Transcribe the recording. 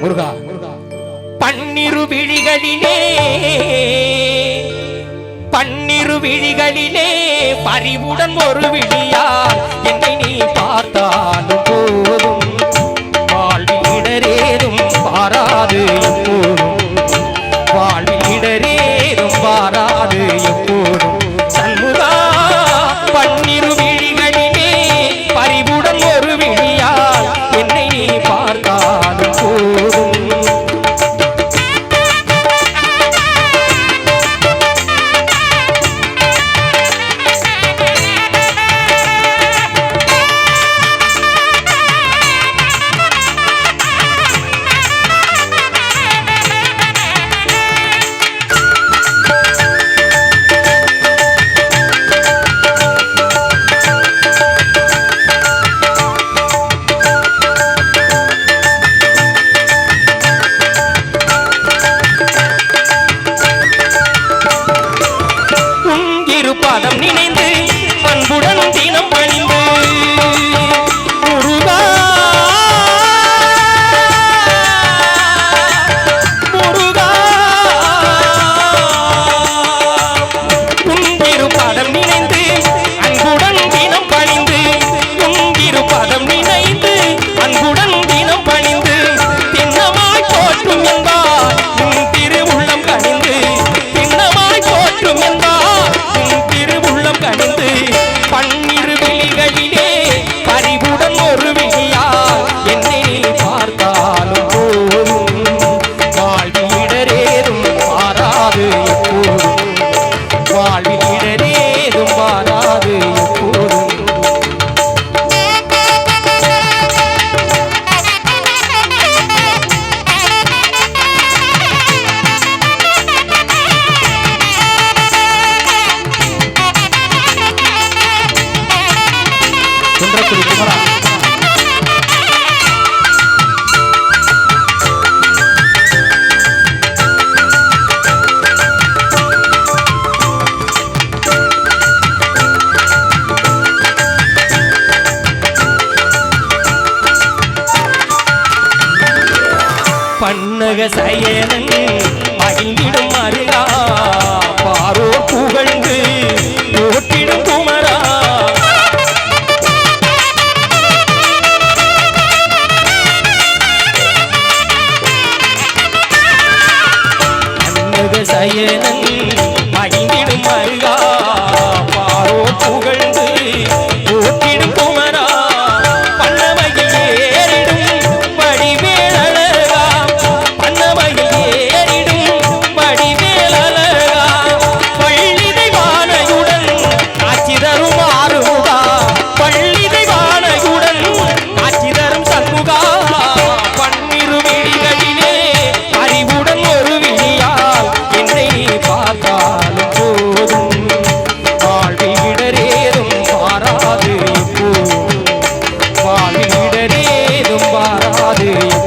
முருகா. பன்னிரு விழிகளிலே பன்னிரு விழிகளிலே பறிவுடன் ஒரு விழியா என்னை நீ பார்த்தாலும் மன்னக சயனன் மகிழ்ந்திடும் அருளா. பாரோர் புகழ்ந்து போற்றிடும் குமரா. மன்னக சயனன் மகிழ்ந்திடும் அருளா. பாரோர் புகழ்ந்து María.